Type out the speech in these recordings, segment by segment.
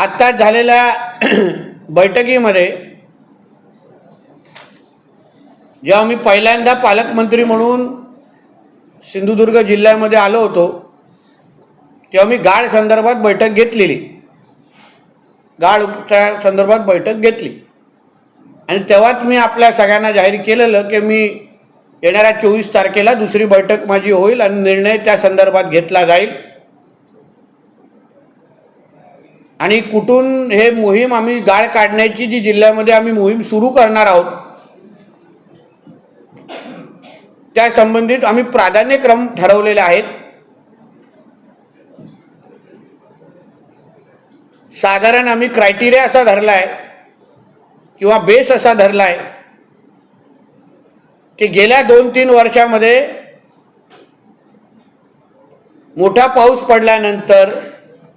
आत्ताच झालेल्या बैठकीमध्ये जेव्हा मी पहिल्यांदा पालकमंत्री म्हणून सिंधुदुर्ग जिल्ह्यामध्ये आलो होतो तेव्हा मी गाळ संदर्भात बैठक घेतलेली. गाळ उपचार संदर्भात बैठक घेतली. आणि तेव्हाच मी आपल्या सगळ्यांना जाहीर केलेलं की मी येणाऱ्या चोवीस तारखेला दुसरी बैठक माझी होईल आणि निर्णय त्या संदर्भात घेतला जाईल. आणि कुठून हे मोहीम आम्ही गाळ काढण्याची जी जिल्ह्यामध्ये आम्ही मोहीम सुरू करणार आहोत त्या संबंधित आम्ही प्राधान्यक्रम ठरवलेले आहेत. साधारण आम्ही क्रायटेरिया असा धरला आहे किंवा बेस असा धरला आहे की गेल्या दोन तीन वर्षामध्ये मोठा पाऊस पडल्यानंतर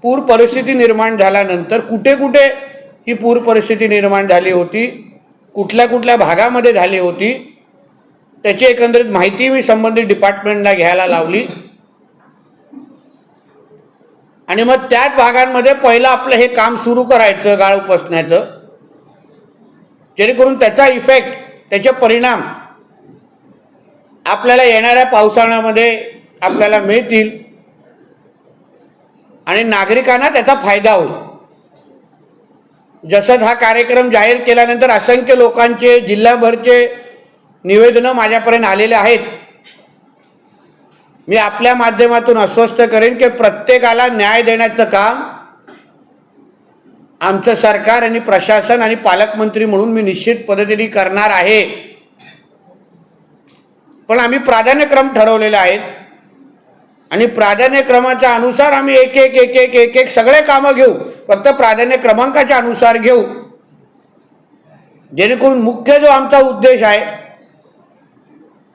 पूर परिस्थिती निर्माण झाल्यानंतर कुठे कुठे ही पूर परिस्थिती निर्माण झाली होती कुठल्या कुठल्या भागामध्ये झाली होती त्याची एकंदरीत माहिती मी संबंधित डिपार्टमेंटला घ्यायला लावली. आणि मग त्याच भागांमध्ये पहिलं आपलं हे काम सुरू करायचं गाळ उपसण्याचं. जेणेकरून त्याचा इफेक्ट त्याचे परिणाम आपल्याला येणाऱ्या पावसाळ्यामध्ये आपल्याला मिळतील. आणि नागरिकांना त्याचा फायदा होईल. जसं हा कार्यक्रम जाहीर केल्यानंतर असंख्य लोकांचे जिल्हाभरचे निवेदनं माझ्यापर्यंत आलेले आहेत. मी आपल्या माध्यमातून अस्वस्थ करेन की प्रत्येकाला न्याय देण्याचं काम आमचं सरकार आणि प्रशासन आणि पालकमंत्री म्हणून मी निश्चित पद्धतीने करणार आहे. पण आम्ही प्राधान्यक्रम ठरवलेले आहेत. आणि प्राधान्यक्रमाच्या अनुसार आम्ही एक एक एक एक एक एक सगळे कामं घेऊ. फक्त प्राधान्य क्रमांकाच्या अनुसार घेऊ. जेणेकरून मुख्य जो आमचा उद्देश आहे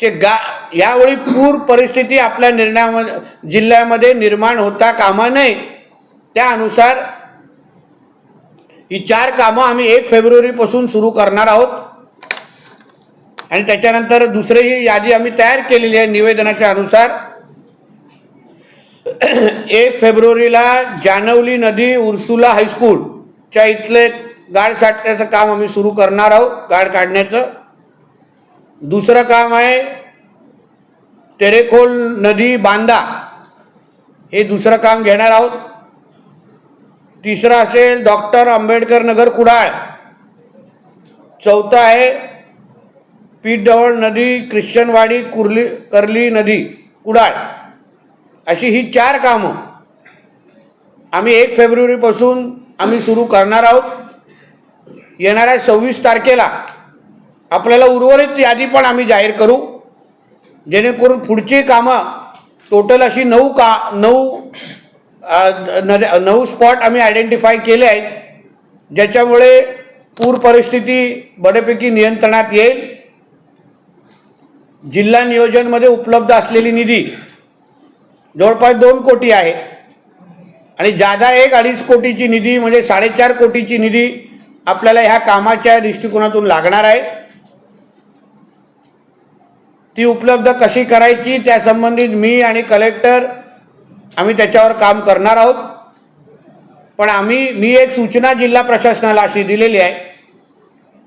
की गा यावेळी पूर परिस्थिती आपल्या निर्णयामध्ये जिल्ह्यामध्ये निर्माण होता कामा नये. त्यानुसार ही चार कामं आम्ही एक फेब्रुवारीपासून सुरू करणार आहोत. आणि त्याच्यानंतर दुसरी ही यादी आम्ही तयार केलेली आहे निवेदनाच्या अनुसार. एक फेब्रुवारीला जानवली नदी उर्सुला हायस्कूलच्या इथले गाळ साठण्याचं काम आम्ही सुरू करणार आहोत गाळ काढण्याचं. दुसरं काम आहे तेरेखोल नदी बांधा हे दुसरं काम घेणार आहोत. तिसरं असेल डॉक्टर आंबेडकर नगर कुडाळ. चौथं आहे पीठडवळ नदी ख्रिश्चनवाडी कुर्ली कर्ली नदी कुडाळ. अशी ही चार कामं. आम्ही एक फेब्रुवारीपासून आम्ही सुरू करणार आहोत. येणाऱ्या सव्वीस तारखेला आपल्याला उर्वरित यादी पण आम्ही जाहीर करू. जेणेकरून पुढची कामं टोटल अशी नऊ का नऊ नऊ स्पॉट आम्ही आयडेंटिफाय केले आहेत. ज्याच्यामुळे पूर परिस्थिती बऱ्यापैकी नियंत्रणात येईल. जिल्हा नियोजनमध्ये उपलब्ध असलेली निधी जवळपास दोन कोटी आहे. आणि जादा एक अडीच कोटीची निधी म्हणजे साडेचार कोटीची निधी आपल्याला ह्या कामाच्या दृष्टिकोनातून लागणार आहे. ती उपलब्ध कशी करायची त्या संबंधित मी आणि कलेक्टर आम्ही त्याच्यावर काम करणार आहोत. पण आम्ही मी एक सूचना जिल्हा प्रशासनाला अशी दिलेली आहे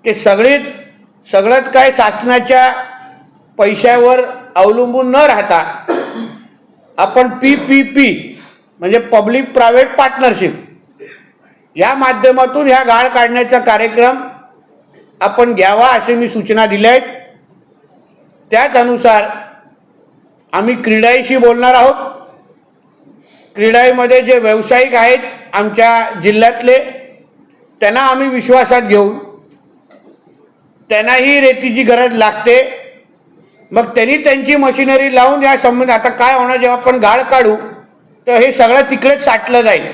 की सगळीत सगळंच काय शासनाच्या पैशावर अवलंबून न राहता आपण पी पी पी म्हणजे पब्लिक प्रायव्हेट पार्टनरशिप या माध्यमातून ह्या गाळ काढण्याचा कार्यक्रम आपण घ्यावा असे मी सूचना दिल्या आहेत. त्याच अनुसार आम्ही क्रीडाईशी बोलणार आहोत. क्रीडाईमध्ये जे व्यावसायिक आहेत आमच्या जिल्ह्यातले त्यांना आम्ही विश्वासात घेऊन त्यांनाही रेतीची गरज लागते. मग त्यांनी त्यांची मशिनरी लावून या संबंध आता काय होणार जेव्हा आपण गाळ काढू तर हे सगळं तिकडेच साठलं जाईल.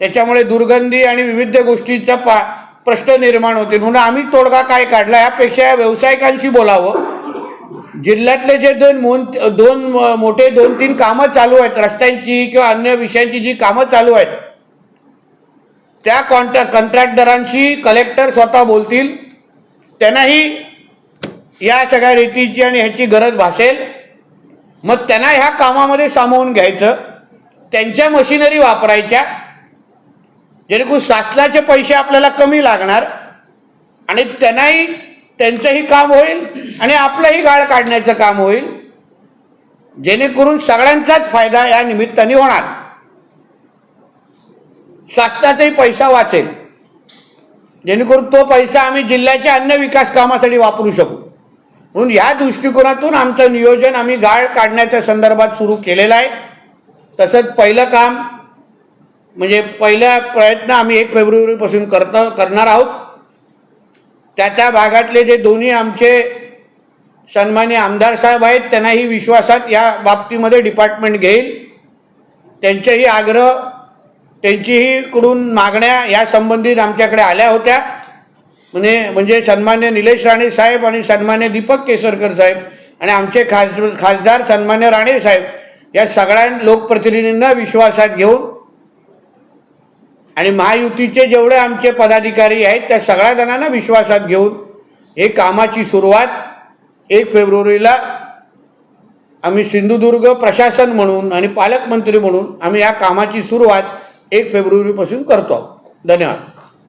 त्याच्यामुळे दुर्गंधी आणि विविध गोष्टींचा पा प्रश्न निर्माण होतील. म्हणून आम्ही तोडगा काय काढला यापेक्षा या व्यावसायिकांशी बोलावं. जिल्ह्यातले जे दोन मोन दोन मोठे दोन तीन कामं चालू आहेत रस्त्यांची किंवा अन्य विषयांची जी कामं चालू आहेत त्या कॉन्ट्रॅ कंत्राटदारांशी कलेक्टर स्वतः बोलतील. त्यांनाही या सगळ्या रीतीची आणि ह्याची गरज भासेल. मग त्यांना ह्या कामामध्ये सामावून घ्यायचं. त्यांच्या मशिनरी वापरायच्या. जेणेकरून शासनाचे पैसे आपल्याला कमी लागणार. आणि त्यांनाही त्यांचंही काम होईल आणि आपलंही गाळ काढण्याचं काम होईल. जेणेकरून सगळ्यांचाच फायदा या निमित्ताने होणार. शासनाचाही पैसा वाचेल. जेणेकरून तो पैसा आम्ही जिल्ह्याच्या अन्य विकास कामासाठी वापरू शकू. म्हणून या दृष्टिकोनातून आमचं नियोजन आम्ही गाळ काढण्याच्या संदर्भात सुरू केलेलं आहे. तसंच पहिलं काम म्हणजे पहिला प्रयत्न आम्ही एक फेब्रुवारीपासून करतो करणार आहोत. त्या त्या भागातले जे दोन्ही आमचे सन्मान्य आमदार साहेब आहेत त्यांनाही विश्वासात या बाबतीमध्ये डिपार्टमेंट घेईल. त्यांचेही आग्रह त्यांचीही कडून मागण्या या संबंधित आमच्याकडे आल्या होत्या. म्हणजे म्हणजे सन्मान्य निलेश राणे साहेब आणि सन्मान्य दीपक केसरकर साहेब आणि आमचे खास खासदार सन्मान्य राणे साहेब या सगळ्या लोकप्रतिनिधींना विश्वासात घेऊन आणि महायुतीचे जेवढे आमचे पदाधिकारी आहेत त्या सगळ्या जणांना विश्वासात घेऊन हे कामाची सुरुवात एक फेब्रुवारीला आम्ही सिंधुदुर्ग प्रशासन म्हणून आणि पालकमंत्री म्हणून आम्ही या कामाची सुरुवात एक फेब्रुवारीपासून करतो धन्यवाद.